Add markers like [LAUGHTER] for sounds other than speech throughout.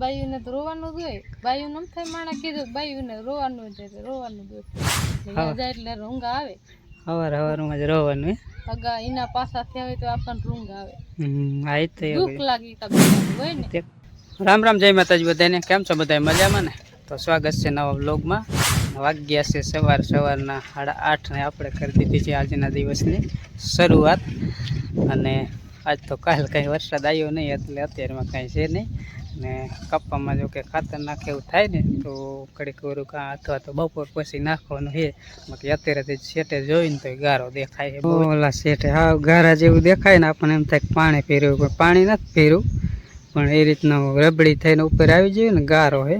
બાયુને તો રોવાનું જ હોય. બાયું નમ થાય માણા કીધું બાયુને રોવાનું જ એટલે રોવાનું જ હોય. જાય એટલે રૂંગ આવે. સવાર હવારમાં જ રોવાનું અગા એના પાસા થયા હોય તો આપણને રૂંગ આવે. હમ, આ ઈ તો દુઃખ લાગી હોય ને? તે- રામ રામ જય માતાજી બધાને. કેમ છો બધા મજામાં ને? તો સ્વાગત છે નવા બ્લોગમાં વાગ્યા છે સવાર સવારના સાડા આઠને આપણે કરી દીધી છે આજના દિવસની શરૂઆત. અને આજ તો કાલ કંઈ વરસાદ આવ્યો નહીં એટલે અત્યારમાં કાંઈ છે નહીં. ને કપ્પામાં જો કે ખાતર નાખે એવું થાય ને, તો કડીક વરું કાં અથવા તો બપોર પછી નાખવાનું છે. બાકી અત્યારે શેઠે જોઈને તો ગારો દેખાય ઓલા શેઠે હા, ગારા જેવું દેખાય ને, આપણને એમ થાય કે પાણી પીર્યું પણ પાણી નથી પીર્યું પણ એ રીતનું રબડી થઈને ઉપર આવી જાય ને ગારો હે.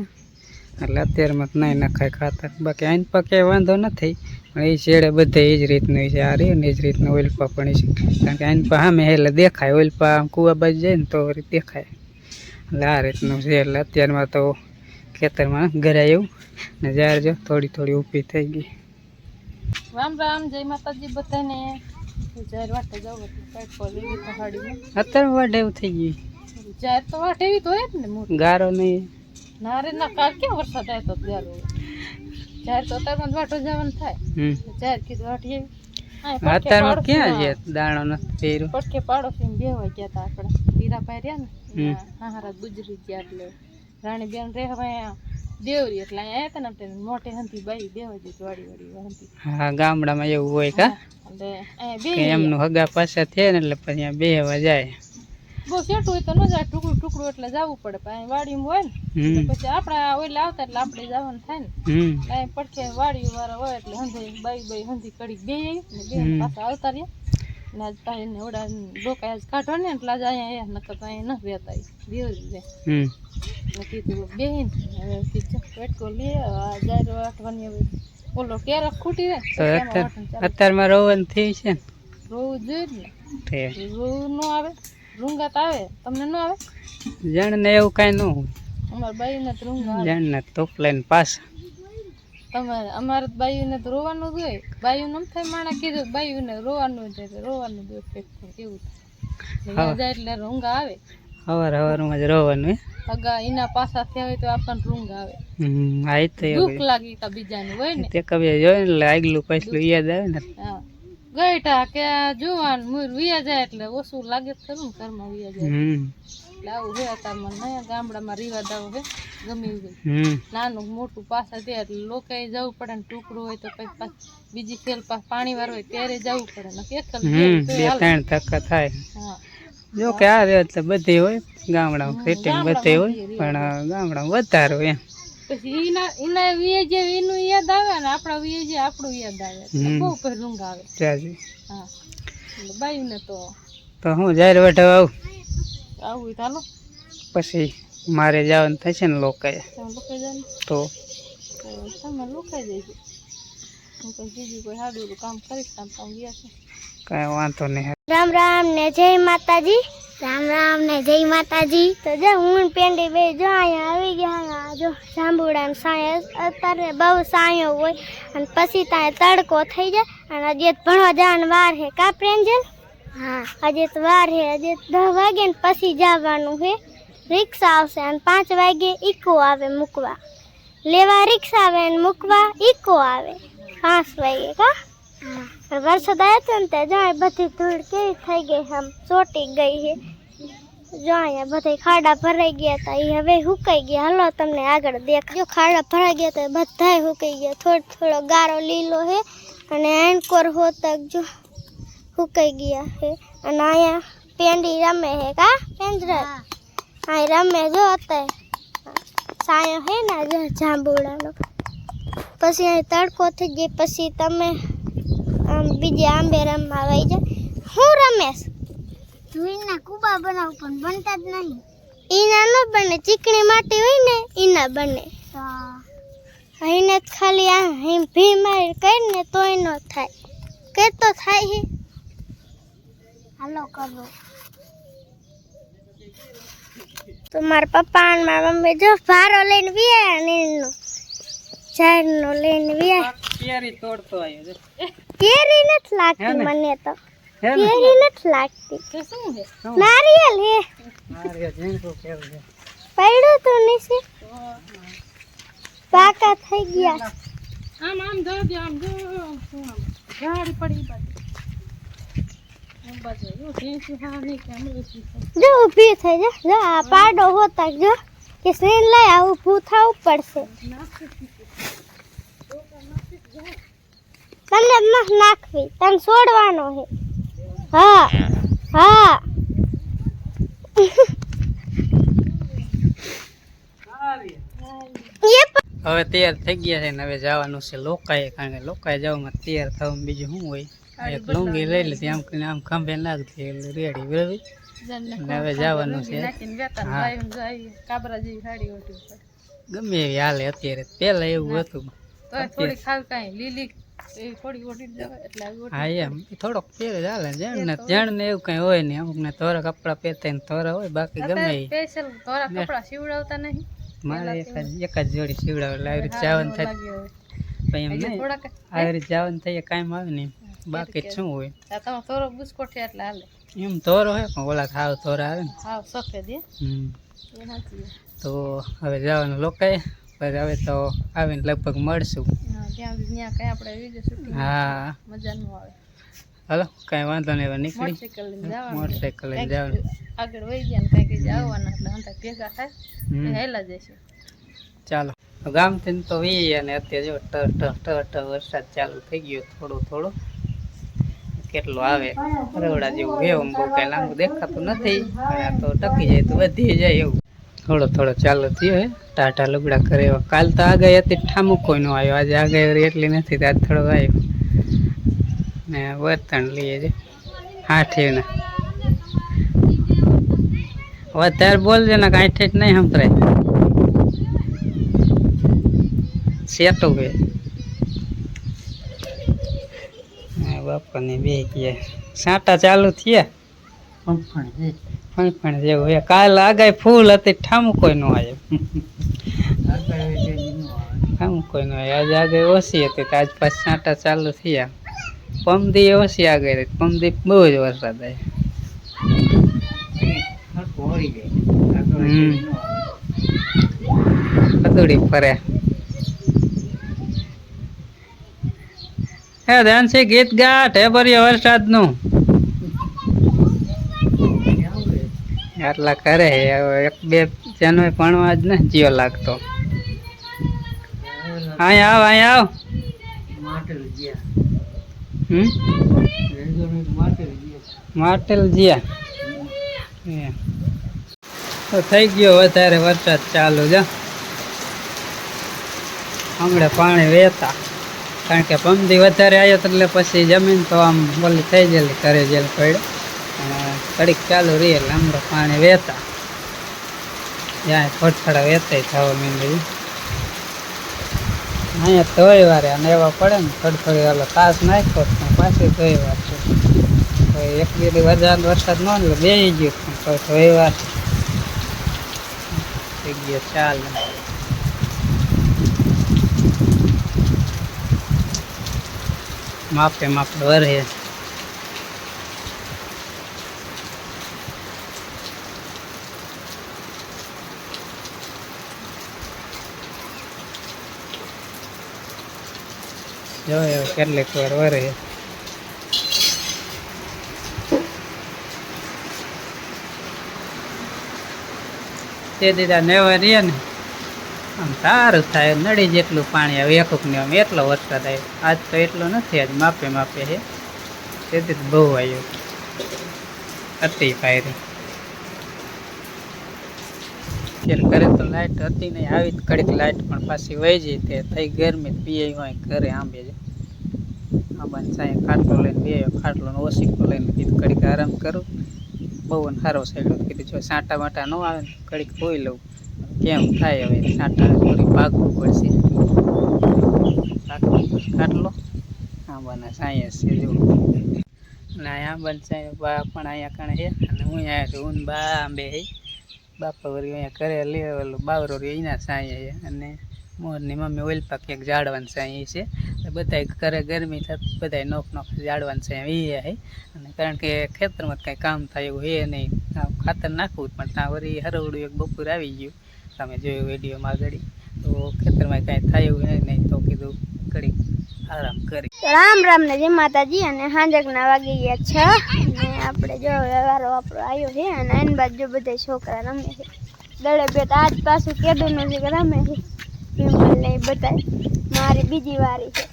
એટલે અત્યારમાં નહીં નખાય ખાતર. બાકી આઈન પાકે વાંધો નથી. પણ એ શેડે બધે એ જ રીતનું છે. આ રહ્યું ને એ જ રીતનું ઓઇલપા પણ છે. કારણ કે આઈન પા સામે એટલે દેખાય. ઓઇલપા કુવા બાજુ જાય ને તો દેખાય. આ રીતનું છે એટલે અત્યારમાં તો ખેતરમાં ઘરે એવું ને જ્યારે જો થોડી થોડી ઊભી થઈ ગઈ. રામ રામ જય માતાજી બધાને. જાહેર વાટે જાવ કાંઈક એવી પહાડીમાં અત્યારે વાડે એવું થઈ ગયું. જાહેર તો વાટે એવી તો જ ને ગારો નહીં. ના રે ના કાલ ક્યાં વરસાદ આવ્યો તો ત્યારે જાહેર તો અત્યારમાં વાટો જવાનું થાય. હમ. જાહેર કીધું વાટી એવી અત્યારમાં ક્યાં છે? દાણો નથી પહેર્યું. પડખે પાડોશી બેવા ગયા હતા આપણે. પીરા પહેર્યા ને. હારા ગુજરી ગયા એટલે. રાણી બેન રહેવા દેવરી એટલે અહીંયા હતા ને આપણે મોટે હંતી બાઈ જતી વાડી વાડી હંતી હા ગામડામાં એવું હોય કા? એટલે એમનું હગા પાછા થયા ને એટલે પછી બેહવા જાય. બહુ સેટું હોય તો ન જાય ટુકડું ટુકડું એટલે જવું પડે પણ વાડીમાં હોય ને પછી આપણે ઓલે આવતા એટલે આપણે જવાનું થાય ને. હમ. પડખે વાડી વાળા હોય એટલે હંધી બાઈ બાઈ હંધી કડી બે ને બે. પાછા આવતા રહ્યા. ને આજ પાસે ને ઓડા ડોકા આજ ને એટલે આજ અહીંયા નકર તો અહીંયા ન રહેતા મેં કીધું બેહીન હવે કીધું પેટકો લે આ જાર વાટવાની હવે ઓલો કેરક ખૂટી રહે અત્યારમાં રોવન થઈ છે ને? રોવું જોઈએ ને. રોવું ન આવે રૂંગાત આવે તમને ન આવે? જણને એવું કાંઈ ન હોય. અમારા બાઈને તો રૂંગા આવે. જણને તોપ લઈને પાછા. તમારે અમારે બાયુને તો રોવાનું જ હોય. બાયું નમ થાય માણા કીધું બાયુને રોવાનું જ હોય રોવાનું જ હોય એવું થાય. જાય એટલે રૂંગ આવે. સવાર હવારમાં જ રોવાનું અગા એના પાસા થયા હોય તો આપણને રૂંગ આવે. હમ આ તો દુઃખ લાગી તા બીજાને હોય ને? તે કવિએ જોયું ને એટલે આગલું પાછલું યાદ આવે ને. હા. ગઈટા કે આ મુર વિયા જાય એટલે ઓછું લાગે ખરું ઘરમાં વિયા જાય. હમ. એટલે આવું છે અત્યારમાં ગામડામાં રિવાજ આવો છે ગમી ગયું. નાનું મોટું પાછા દે એટલે લોકોએ જવું પડે ને ટુકડું હોય તો પછી બીજી ખેલ પાસ પાણી વાર હોય ત્યારે જવું પડે. ને એક જ હમ તોય બે ત્રણ ધક્કા થાય. જો કે આ એટલે બધી હોય ગામડામાં ફિટિંગ બધે હોય પણ ગામડા ગામડામાં વધારે હોય એમ. પછી એના એના વિયે એનું યાદ આવે ને આપણા વિયે જે આપણું યાદ આવે. બહુ પર આવે. હા. બાયુને તો તો હું જાહેર વઢવા આવું. આવું ચાલો પછી મારે જવાનું થશે ને લોકોએ. તો. તો તમે લોકાઈ જજો હું પછી બીજું કોઈ સારું કામ કરીશ કામ કામ ગયા છે. કાંઈ વાંધો નહીં. રામ રામ ને જય માતાજી. રામ રામ ને જય માતાજી. તો જો હું પેંડી બે જો અહીંયા આવી ગયા જો જાંબુડા ને સાંય અત્યારે બહુ સાયો હોય. અને પછી ત્યાં તડકો થઈ જાય. અને જે ભણવા જવાનું વાર છે. કા પ્રેન્જલ હા હજી તો વાર છે હજી તો દસ વાગે ને પછી જવાનું છે રિક્ષા આવશે અને પાંચ વાગે ઈકો આવે મૂકવા લેવા રિક્ષા આવે અને મૂકવા ઈકો આવે પાંચ વાગે કા પણ વરસાદ આવ્યો હતો ને ત્યાં જો અહીં બધી ધૂળ કેવી થઈ ગઈ છે આમ ચોટી ગઈ છે જો અહીંયા બધા ખાડા ભરાઈ ગયા હતા એ હવે સુકાઈ ગયા હલો તમને આગળ દેખજો ખાડા ભરાઈ ગયા હતા બધાય સુકાઈ ગયા થોડો થોડો ગારો લીલો છે અને એનકોર હોતક જો સુકાઈ ગયા છે અને અહીંયા પેંડી રમે છે કા પેંજર? અહીં રમે જો અત્યારે. સાયો છે ને જો જાંબુડાનો. પછી અહીં તડકો થઈ જાય પછી તમે આમ બીજે આંબે રમવા આવી જાય હું રમેશ? જોઈના કુબા બનાવ પણ બનતા જ નહીં. ઈના ન બને ચીકણી માટી હોય ને ઈના બને. અહીંને ખાલી આ અહીં ભી મારી કરીને તોય ન થાય. કે તો થાય હે. હાલો કરો તો મારા પપ્પા અને મારા મમ્મી જો ભારો લઈને વ્યા ને એનો ઝાડનો લઈને વ્યા કેરી તોડતો આવ્યો કેરી નથી લાગતી મને તો. કેરી નથી લાગતી. તે શું છે? નારિયેલ હે. કેવું છે? પડ્યું તું નીચે. પાકા થઈ ગયા. આમ આમ જો આમ જો શું આમ. ઝાડ પડી બાજુ. જો ભેંસું હા નહીં કે અમે ઊભી થઈ. જો. ઊભી થઈ જા જો આ પાડો હોતા જો કે સીન લઈ આ ઊભું થવું પડશે. તને ન નાખવી. તને છોડવાનો છે હા હા. એ પ- હવે તૈયાર થઈ ગયા છે ને હવે જવાનું છે લોકાએ, કારણ કે લોકાએ જવામાં તૈયાર થવાનું બીજું શું હોય? એક લુંગી લઈ લીધી આમ કરીને આમ ખંભે નાખતી એટલે રેડી બરાબર? ને હવે જવાનું છે. ગમે એવી હાલે અત્યારે પેલા એવું હતું. થોડી થોડી હા એમ. થોડોક પહેરે ચાલે હાલે ને જેણ ને એવું કઈ હોય નહીં અમુક ને થોડા કપડા પહેરતા ને તોરા હોય બાકી ગમે કપડા સીવડાવતા નહીં. મારે એક જ એક જ જોડી સીવડાવે એટલે આવી રીતે જવાનું થાય. પછી એમ નહીં આવી રીતે જવાનું થાય કાંઈ આવે ને બાકી શું હોય? તમે થોડો બુસ્કોટ છે એટલે હાલે. એમ તોરો હોય પણ ઓલા ખાવ તોરા આવે ને. હાવ સફેદ હે. તો હવે જવાનું લોકાય પછી હવે તો આવીને લગભગ મળશું. હા, ત્યાં કઈ આપણે હા. મજા આવે. હાલો કાંઈ વાંધો નહીં હવે નીકળી. મોટરસાઇકલ લઈને જવાનું. આગળ વહી ગયા ને કંઈક આવવાના એટલે હંતા ભેગા થાય. હેલા જઈશું. ચાલો. ગામથી તો વી અને અત્યારે જો ટ ટ ટ ટ વરસાદ ચાલુ થઈ ગયો થોડો થોડો. કેટલો આવે? રવડા જેવું આમ બહુ કઈ લાંબુ દેખાતું નથી. આ તો ટકી જાય, તો વધી જાય એવું. થોડો થોડો ચાલુ થયો હે. ટાટા લુગડા કરે એવા. કાલ તો આગળ હતી ઠામુક કોઈ નો આવ્યો. આજે આગળ એટલી નથી ત્યાં થોડો આવ્યો. ને વર્તન લઈએ છે. ને વધારે બોલજે ને, કાંઈ ઠેઠ નહીં સંભળાય. સેટું હે હા, બાપાને બે ગયા સાટા ચાલુ થયા. ફણફણ જેવું હે કાલ આગાય ફૂલ હતી ઠામું કોઈ નો આવ્યો ઠામું કોઈ નો આવ્યો આજે આગળ ઓછી હતી તો આજ પાછ સાટા ચાલુ થયા. પમદી ઓછી આગળ પમદી બહુ જ વરસાદ આવ્યો હમ. પતોડી ફરે. હે ધ્યાનથી ગીત ગા ભર્યો વરસાદનું આટલા કરે એક બે જેનો ભણવા જ ને જીઓ લાગતો. અહીંયા આવ અહીં આવ. હમ? માટેલ જીયા તો થઈ ગયો વધારે વરસાદ ચાલુ છે હમણાં પાણી વહેતા. કારણ કે પમદી વધારે આવ્યો એટલે પછી જમીન તો આમ બોલી થઈ ગયેલી કરી જેલ પડ્યો. કડીક ચાલુ રહી એટલે હમણાં પાણી વહેતા. ત્યાં થોડા વહેતા થવા માંડ્યું. અહીંયા ધોઈ વારે અને એવા પડે ને ફડફડી વાળો તાસ નાખ્યો પણ પાછી ધોઈ વાર છે એક બીજી વધારે વરસાદ ન બે ગયો તો તોય વાર ચાલે. માપે માપે વરે જોયો કેટલીક વાર વરે તે દીધા નેવા રહ્યા ને. આમ સારું થાય નડી જેટલું પાણી આવે, એક ને આમ એટલો વરસાદ આવ્યો આજ તો એટલો નથી, આજ માપે માપે છે. તેથી જ બહુ આવ્યો. અતિ ફાયરી ત્યારે ઘરે તો લાઇટ હતી નહીં, આવી જ કડીક લાઇટ પણ પાછી વહી જઈ તે થઈ ગરમી પીએ હોય ઘરે આંબે છે. આંબાની સાંય ખાટલો લઈને બે ખાટલો ને ઓશીકો લઈને કીધું કડીક આરામ કરું. બહુ સારો સાઈડ કીધું, જો સાંટા વાંટા ન આવે ને કડીક ધોઈ લઉં. કેમ થાય હવે? સાંટા થોડી ભાગવું પડશે. કાટલો? આંબાના સાયન્સ છે જો અને અહીંયા આંબાની સાંય બા પણ અહીંયા કણે છે. અને હું અહીંયા છું બા આંબે છે. બાપા વળી અહીંયા કરે લે, ઓલું બાવરો એના સાંય છે. અને મોરની મમ્મી ઓઇલ પાક એક ઝાડવાની સાંઈ છે. બધા ઘરે ગરમી થતી બધા નોખ નોખ ઝાડવાની સાંઈ એ છે. અને કારણ કે ખેતરમાં કાંઈ કામ થાય એવું હે નહીં. ખાતર નાખવું પણ ત્યાં વળી હરવડું એક બપોર આવી ગયું. તમે જોયું વિડીયોમાં આગળ, તો ખેતરમાં કાંઈ થાય એવું નહીં, તો કીધું કરી, આરામ કરી. રામ રામ ને જય માતાજી, અને હાંજકના વાગી ગયા છ, અને આપણે જો વ્યવહારો આપણો આવ્યો છે, અને એની બાજુ જો બધા છોકરા રમે છે. દડે બે તો આજ પાછું કેદું નજીક રમે છે, વિમલ ને બધા મારી બીજી વારી છે.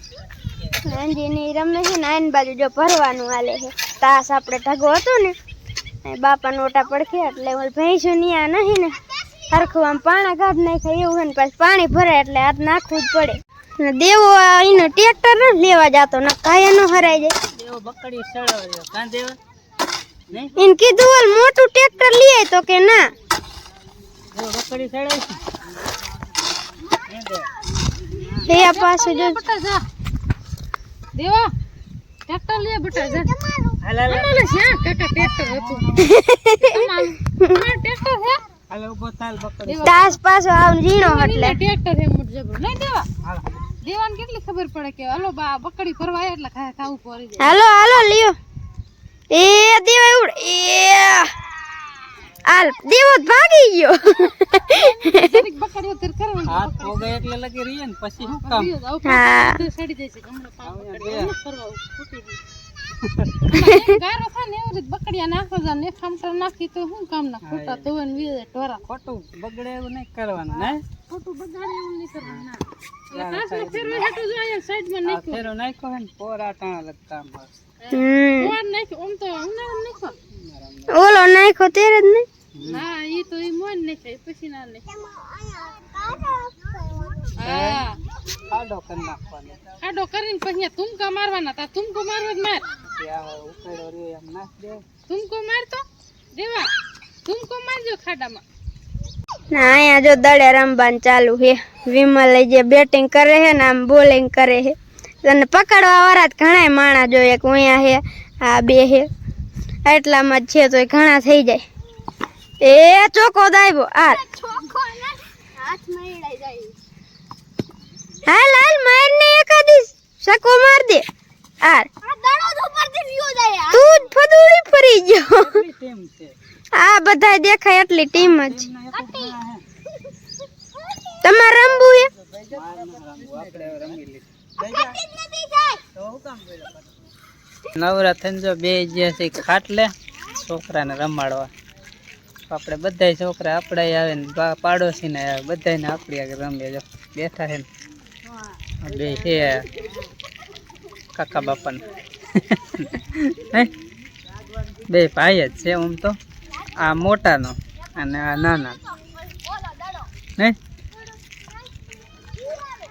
નાનજીની રમે છે, ને એની બાજુ જો ભરવાનું હાલે છે. તાસ આપણે ઢગો હતો ને બાપાનો ઓટા પડખે, એટલે ભેંસું નિયા નહીં ને હરખું આમ પાણા ગાઢ નાખાય એવું હોય ને પછી પાણી ભરાય એટલે હાથ નાખવું જ પડે. ને દેવો આ એનો ટ્રેક્ટર ન લેવા જાતો ને કાયા નો હરાઈ જાય. દેવો બકડી સળો કાં દેવા? એને કીધું ઓલ મોટું ટ્રેક્ટર લઈએ તો કે ના. દેવો બકડી સળે હે આ પાછું જો. દેવા ટ્રેક્ટર લઈએ બટા જા. હાલા હાલા કાકા ટ્રેક્ટર હતું. [LAUGHS] ટ્રેક્ટર છે હાલ થાલ તાસ પાછો આવ ઝીણો એટલે ટ્રેક્ટર છે મોટ જબર નહીં દેવા હાલ દેવાને કેટલી ખબર પડે કે હાલો બા બકડી ફરવા એટલે ખા ખાવું પડી જાય હાલો હાલો લ્યો એ દેવા ઉડ એ હાલ દેવો ભાગી ગયો બકડીઓ તેર કરવાની હાથ પોગે એટલે લગી રહી ને પછી શું કામ હા સડી જાય છે હમણાં પાવ ફરવા ફૂટી ગઈ ગારો ખાને ને એવી બકડીયા નાખો જા ને કર નાખી તો શું કામ ના ખોટા તો ને વીજે ટોરા ખોટું બગડે એવું નહીં કરવાનું ને? ખોટું બગાડે એવું નહીં કરવાનું ના. નાખ્યું. ફેરો નાખ્યો હે ને પોરા ટાણા લગતા બસ. હમ. ઓર નાખ્યું આમ તો ઉનાળો નાખ્યો. ઓલો નાખ્યો તેરે જ નહીં એ તો એ મોન નહીં પછી ના હા. ખાડો કરી આ ડોકર ને પછી અહીંયા તુમકા મારવાના તા તુમકો મારવો જ માર. ઉકેડો રહ્યો એમ નાખ દે. તુમકો મારતો દેવા તુમકો મારજો ખાડામાં. ના અહીંયા જો દડે રમવાનું ચાલુ છે. વિમલ જે બેટિંગ કરે છે ને આમ બોલિંગ કરે છે. અને પકડવા વાળા ઘણા માણા જો એક અહીંયા છે આ બે છે. એટલામાં જ છે તો ઘણા થઈ જાય. એ ચોકો દાયબો આ હાલ હાલ માર ને એકાદી સકો માર દે. આર તું જ ફદુડી ફરી ગયો. કેટલી ટીમ આ બધા દેખાય એટલી ટીમ જ. હે. તમારે રમવું એ હું? નવરા થઈને જો બે જ્યાંથી ખાટલે છોકરાને રમાડવા. આપણે બધા છોકરા આપણે આવે ને પાડોશી પાડોશીને આવે બધાને આપણી આગળ રમીએ. જો બેઠા છે ને. બે છે કાકા બાપાને બે ભાઈ જ છે આમ તો આ મોટાનો અને આ નાના નહીં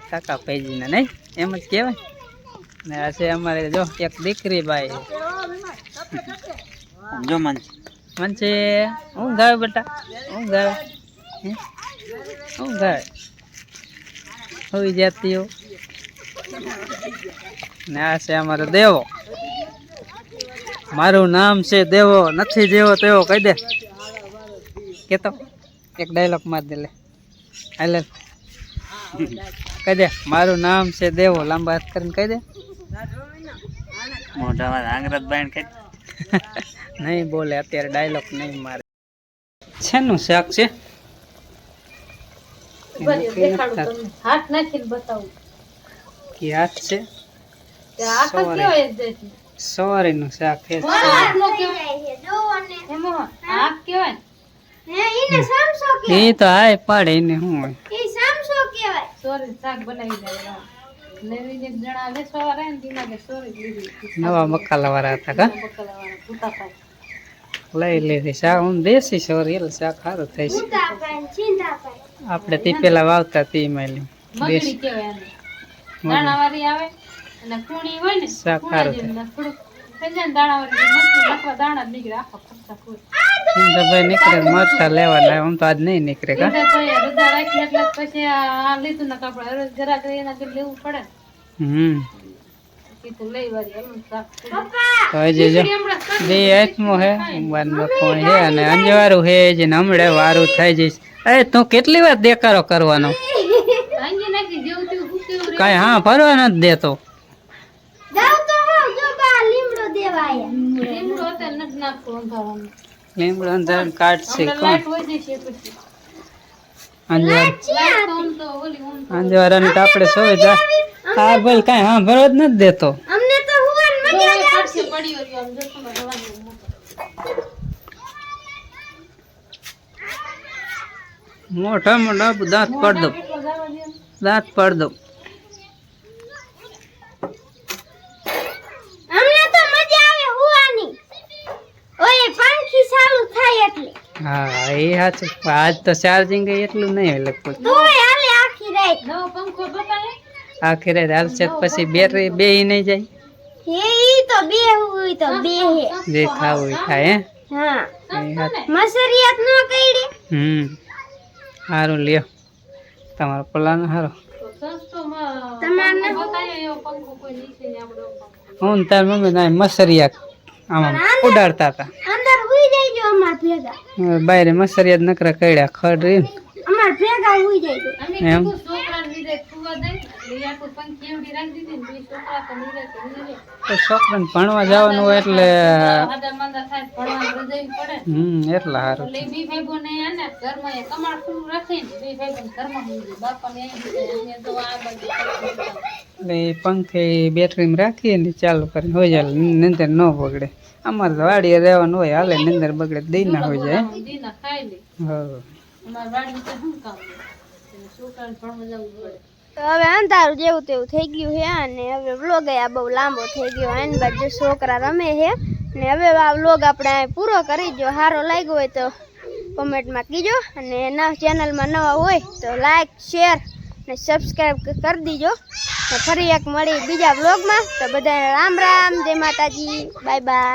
કાકા ભાઈજીને નહીં એમ જ કહેવાય ને આ છે અમારે જો એક દીકરી ભાઈ જો મન મનસે હું ગાવે બેટા હું ગાવે હે? ગાવે હોવી જતી હો ને આ છે અમારો દેવો. મારું નામ છે દેવો નથી જેવો તેવો કહી દે. કેતો? એક ડાયલોગ માર દે લે. હાલે કહી દે મારું નામ છે દેવો લાંબા હાથ કરીને કહી દે. મોઢામાં આંગરત બાઈન કહી. [LAUGHS] નહીં બોલે અત્યારે ડાયલોગ નહીં મારે. શેનું શાક છે? હાથ નાખીને બતાવું. કે હાથ છે. સોરે નું શાક છે. એ તો હાય પાડે એને શું હોય. સોરી શાક બનાવી દે લેવીને જણા લે સવારે ને દિમાગે સોરી નવા મકાલા વાળા હતા કા? લઈ લીધી શાક. હું દેશી સોરી એટલે શાક સારું છે. આપણે તે પેલા વાવતા તે માલી આને. દાણાવાળી આવે અને કુણી હોય ને એ હે અને અંજવારું હે જે હમણે વારું થઈ જઈશ. અરે તું કેટલી વાર દેકારો કરવાનો? કાંઈ હા ફરવા નથી દેતો. લીમડો. અંદર કાઢશે અંજવારાની તો આપણે સોવે જા હા ભાઈ કાંઈ હા ભરવા જ નથી દેતો. અમને તો હુવાન મજા મોટો મોટા દાંત પાડ દો કેટલો જવા દે દાંત પાડ દો અમને તો મજા આવે હુવાની ઓય પંખી ચાલુ થાય એટલે હા એ સાચું આજ તો ચાર્જિંગ એટલું નહીં લગભગ. આખી રાત. નવો પંખો બતાવે? આખી રાત હાલશે તો પછી બેટરી બે નહીં જાય. હે ઈ તો બે હોય તો બે હે. જે ખાવું એ ખાય હા? હે. એ સાચું. મસરિયાત ન કઈડી હમ. સારું લ્યો. તમારો પ્લાન સારો પંખો હું તાર મમ્મી ના મસરિયા આમાં ઉડાડતા હતા. અંદર હુઈ જઈજો અમાર ભેગા. બાયરે મસરિયા નકરા કડ્યા ખડ રહી અમાર ભેગા હુઈ જઈજો અમે એમ? કીધું છોકરાને લીધે કુવા દે આટલું પંખી એવડી રાખી દીધી ને બે છોકરા તો નીરે તો નીરે. તો છોકરાને ભણવા જવાનું હોય એટલે આદા મંદા થાય ભણવા રજાઈ પડે. હમ એટલા હારું એટલે બી ભેગો ને આને ને ઘરમાં એ કમાડ ખુલ્લું રાખીને બે ભાઈ બોને ઘરમાં મૂકી દે બાપાને અહીં દીધે અમે તો આ બાજુ. એટલે પંખે બેટરીમાં રાખીએ ને ચાલુ કરીને હોય જાય નિંદર ન બગડે. અમારે તો વાડીએ રહેવાનું હોય હાલે નિંદર બગડે દઈ ના હોય જાય. દીના હા હવે અંધારું જેવું તેવું થઈ ગયું છે અને હવે વ્લોગ આ બહુ લાંબો થઈ ગયો એની બાજુ છોકરા રમે છે. ને હવે આ વ્લોગ આપણે પૂરો કરી જો સારો લાગ્યો હોય તો કોમેન્ટમાં કીજો. અને ના ચેનલમાં નવા હોય તો લાઈક, શેર ને સબસ્ક્રાઈબ કરી દીજો. ફરી એક મળી બીજા વ્લોગમાં. તો બધાને રામ રામ. જય માતાજી. Bye bye.